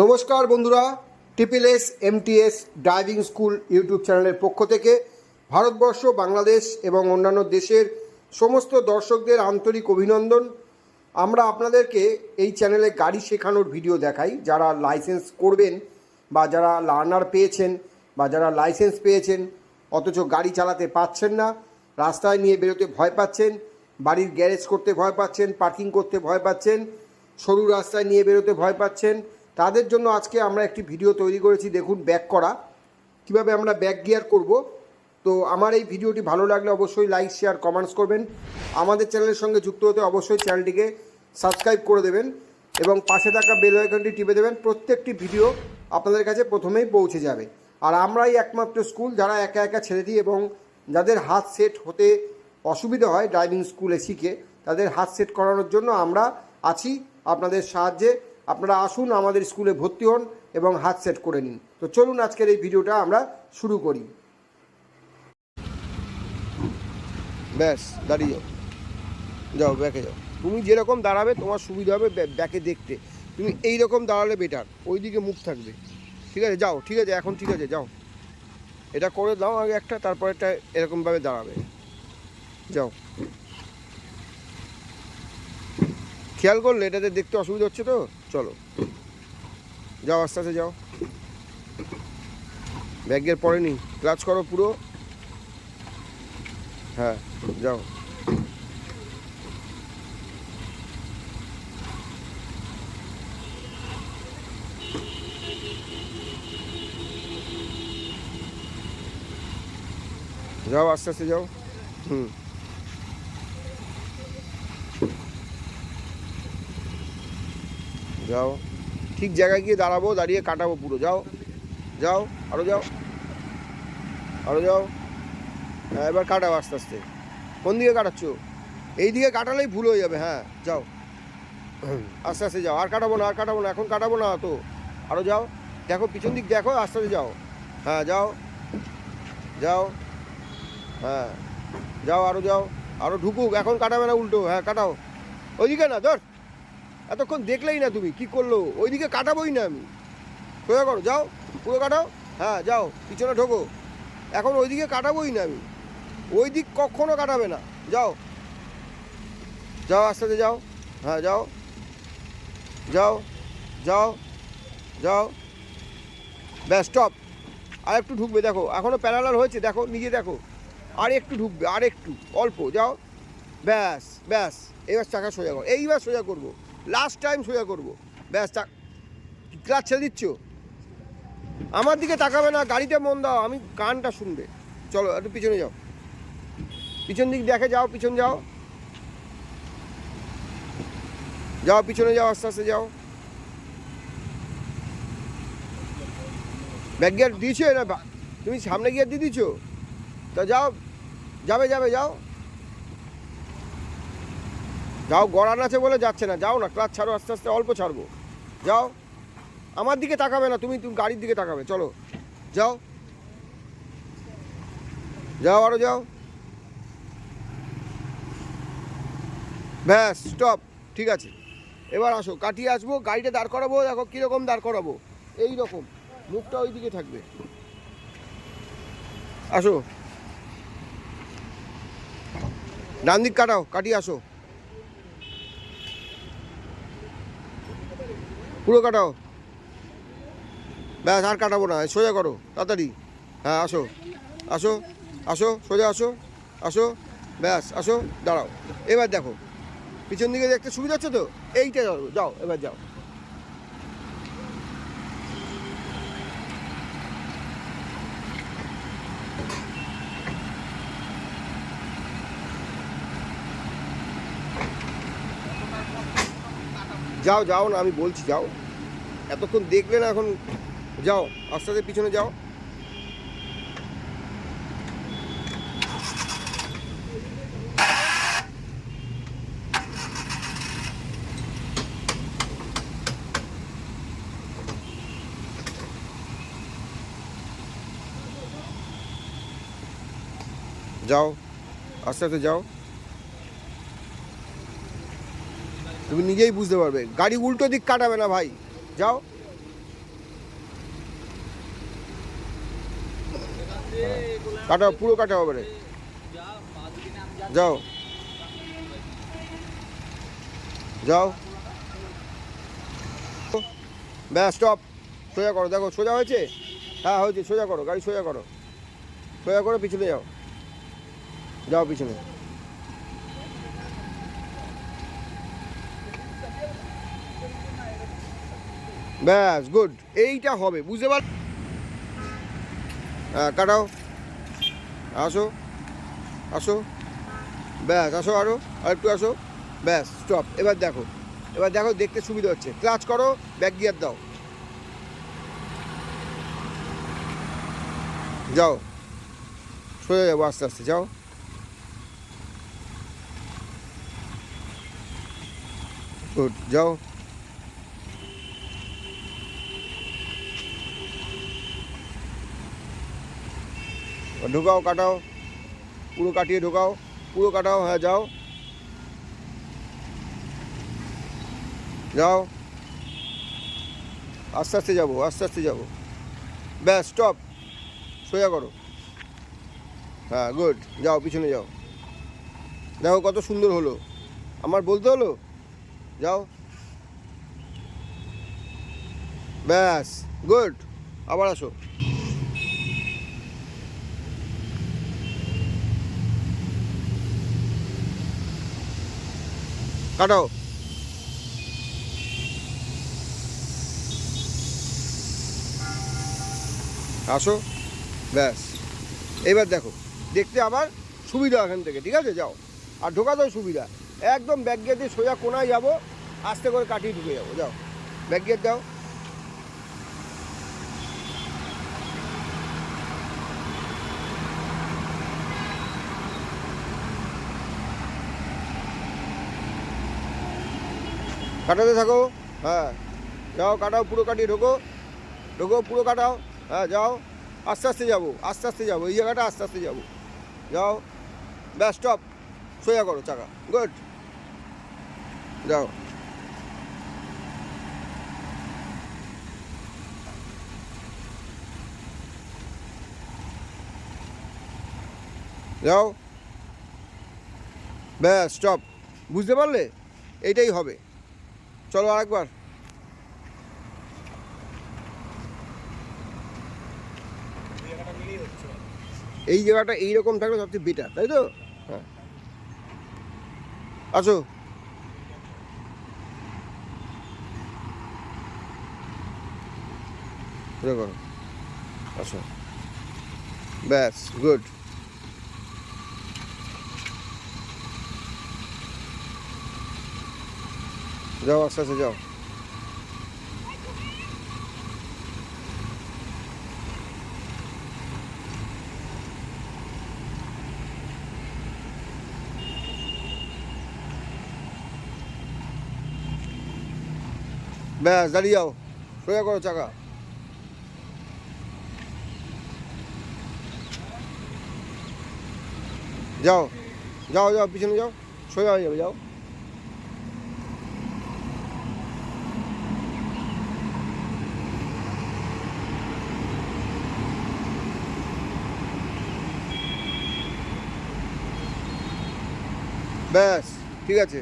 নমস্কার বন্ধুরা triple S MTS, driving school YouTube চ্যানেলের পক্ষ থেকে ভারতবর্ষ, বাংলাদেশ এবং অন্যান্য দেশের সমস্ত দর্শকদের আন্তরিক অভিনন্দন। আমরা আপনাদেরকে এই চ্যানেলে গাড়ি শেখানোর ভিডিও দেখাই। যারা লাইসেন্স করবেন বা যারা লার্নার পেয়েছেন বা যারা লাইসেন্স পেয়েছেন, অথচ গাড়ি চালাতে পাচ্ছেন না, রাস্তায় নিয়ে বেরোতে ভয় পাচ্ছেন, বাড়ির গ্যারেজ করতে ভয় পাচ্ছেন, পার্কিং করতে ভয় পাচ্ছেন, সরু রাস্তায় নিয়ে বেরোতে ভয় পাচ্ছেন তাদের জন্য আজকে আমরা একটি ভিডিও তৈরি করেছি, দেখুন ব্যাক করা। কীভাবে আমরা ব্যাক গিয়ার করব? তো আমার এই ভিডিওটি ভালো লাগলে অবশ্যই লাইক শেয়ার কমেন্টস করবেন। আমাদের চ্যানেলের সঙ্গে যুক্ত হতে অবশ্যই চ্যানেলটিকে সাবস্ক্রাইব করে দেবেন এবং পাশে থাকা বেল আইকনটি টিপে দেবেন। প্রত্যেকটি ভিডিও আপনাদের কাছে প্রথমেই পৌঁছে যাবে। আর আমরাই একমাত্র স্কুল যারা একা একা ছেড়ে দিই এবং যাদের হাত সেট হতে অসুবিধা হয় ড্রাইভিং স্কুলে শিখে, তাদের হাত সেট করানোর জন্য আমরা আছি। আপনাদের সাহায্যে আপনারা আসুন, আমাদের স্কুলে ভর্তি হন এবং হাত সেট করে নিন। তো চলুন আজকের এই ভিডিওটা আমরা শুরু করি। ব্যাস, দাঁড়িয়ে যাও। যাও, ব্যাকে যাও। তুমি যেরকম দাঁড়াবে, তোমার সুবিধা হবে ব্য- ব্যাকে দেখতে। তুমি এই রকম দাঁড়ালে বেটার ওই দিকে মুখ থাকবে। ঠিক আছে, যাও, ঠিক আছে, এখন ঠিক আছে, যাও। এটা করে দাও আগে একটা তারপর একটা এরকমভাবে দাঁড়াবে। যাও। খেয়াল করলে এটাতে দেখতে অসুবিধা হচ্ছে তো? চলো। যাও আস্তে আস্তে যাও। ব্যাগের পরে নি। ক্লাচ করো পুরো। হ্যাঁ যাও। যাও, আস্তে আস্তে যাও। হুম। যাও। ঠিক জায়গায় গিয়ে দাঁড়াবো, দাঁড়িয়ে কাটাবো পুরো। যাও যাও আরও যাও আরও যাও। হ্যাঁ এবার কাটাও আস্তে আস্তে। কোন দিকে কাটাচ্ছ? এই দিকে কাটালেই ভুল হয়ে যাবে হ্যাঁ যাও। আস্তে আস্তে যাও, আর কাটাবো না, আর কাটাবো না, এখন কাটাবো না তো। আরও যাও, দেখো পিছন দিক, দেখো, আস্তে আস্তে যাও। হ্যাঁ যাও যাও হ্যাঁ যাও আরও যাও আরও ঢুকুক, এখন কাটাবে না উল্টো হ্যাঁ কাটাও। ওইদিকে না, ধর। এতক্ষণ দেখলেই না তুমি, কি করল? ওইদিকে কাটাবোই না আমি। সোজা করো, যাও, পুরো কাটাও। হ্যাঁ যাও, পিছনে ঢোকো। এখন ওইদিকে কাটাবোই না আমি। ওই দিক কখনো কাটাবে না। যাও। যাও, আস্তে আস্তে যাও। হ্যাঁ যাও। যাও যাও যাও। ব্যাস স্টপ আর একটু ঢুকবে, দেখো। এখনও প্যারালাল হয়েছে, দেখো, নিজে দেখো। আর একটু ঢুকবে, আর একটু, অল্প, যাও। ব্যাস ব্যাস। এবার চাকা সোজা করো। এইবার সোজা করব। লাস্ট টাইম সোজা করব। ব্যাস ক্লাচ ছেড়ে দিচ্ছ? আমার দিকে তাকাবে না গাড়িতে মন দাও, আমি গানটা শুনবে। চলো, একটু পিছনে যাও। পিছন দিক দেখে যাও, পিছন যাও। যাও, পিছনে যাও, আস্তে আস্তে যাও। ব্যাক গিয়ার দিয়েছ না তুমি সামনে গিয়ার দিয়ে দিছো তা যাও, যাবে যাবে, যাও। যাও গড়ান আছে বলে যাচ্ছে না, যাও না ক্লাচ ছাড়ো, আস্তে আস্তে অল্প ছাড়বো। যাও। আমার দিকে তাকাবে না, তুমি তুমি গাড়ির দিকে তাকাবে, চলো। যাও। যাও, আরও যাও। ব্যাস স্টপ ঠিক আছে। এবার আসো, কাটিয়ে আসব, গাড়িটা দাঁড় করাবো, দেখো কীরকম দাঁড় করাবো। এই রকম, মুখটা ওই দিকে থাকবে। আসো। ডান দিক কাটাও, কাটিয়ে আসো। পুরো কাটাও। ব্যাস, আর কাটাবো না সোজা করো, তাড়াতাড়ি। হ্যাঁ আসো আসো আসো, সোজা আসো আসো, ব্যাস, আসো, দাঁড়াও। এবার দেখো, পিছন দিকে দেখতে সুবিধা হচ্ছে তো? এইটা যাও যাও, এবার যাও। যাও যাও না, আমি বলছি যাও। এতক্ষণ দেখলে না, এখন যাও, আস্তে আস্তে পিছনে যাও। যাও, আস্তে আস্তে যাও। তুমি নিজেই বুঝতে পারবে। গাড়ি উল্টো দিক কাটাবে না ভাই। যাও। কাটা পুরো কাটা হবে রে যাও। যাও। ব্যাস স্টপ সোজা করো, দেখো, সোজা হয়েছে? হ্যাঁ হয়েছে, সোজা করো, গাড়ি সোজা করো। সোজা করো, পিছনে যাও। যাও, পিছনে। ব্যাস গুড এইটা হবে, বুঝতে পার হ্যাঁ কাটাও। আসো আসো। ব্যাস, আসো আরও আর একটু আসো। ব্যাস স্টপ এবার দেখো এবার দেখো, দেখতে সুবিধা হচ্ছে। ক্লাচ করো ব্যাক গিয়ার দাও। যাও। সোজা যাব আস্তে আস্তে, যাও। গুড যাও। ঢোকাও, কাটাও, পুরো কাটিয়ে ঢোকাও, পুরো কাটাও হ্যাঁ যাও। যাও। আস্তে আস্তে যাব, আস্তে আস্তে যাব। ব্যাস স্টপ সোজা করো। হ্যাঁ গুড যাও, পিছনে যাও। দেখো কত সুন্দর হলো। আমার বলতে হলো? যাও। ব্যাস গুড আবার আসো। কাটাও আসো, ব্যাস। এবার দেখো, দেখতে আবার সুবিধা এখান থেকে, ঠিক আছে? যাও। আর ঢোকা ঢোকাতেও সুবিধা। একদম ব্যাগ গিয়ে দিয়ে সোজা কোনায় যাব, আস্তে করে কাটিয়ে ঢুকে যাব। যাও ব্যাগ গিয়ে দাও। কাটাতে থাকো হ্যাঁ। যাও, কাটাও, পুরো কাটিয়ে ঢোকো। ঢোকো, পুরো কাটাও হ্যাঁ যাও। আস্তে আস্তে যাব, আস্তে আস্তে যাব, এই জায়গাটা আস্তে আস্তে যাব। যাও। ব্যাস স্টপ সোজা করো, চাকা। গুড যাও। যাও। ব্যাস স্টপ বুঝতে পারলে? এইটাই হবে। চলো আরেকবার। এই জায়গাটা এইরকম থাকলে সবচেয়ে বেটার তাই তো? হ্যাঁ। আসো। করো। ব্যাস গুড যাও আস্তে আস্তে যাও। ব্যাস, দাঁড়িয়ে যাও। সোজা করো চাকা। যাও যাও যাও, পিছনে যাও। সোজা হয়ে যাবে, যাও। ব্যাস ঠিক আছে।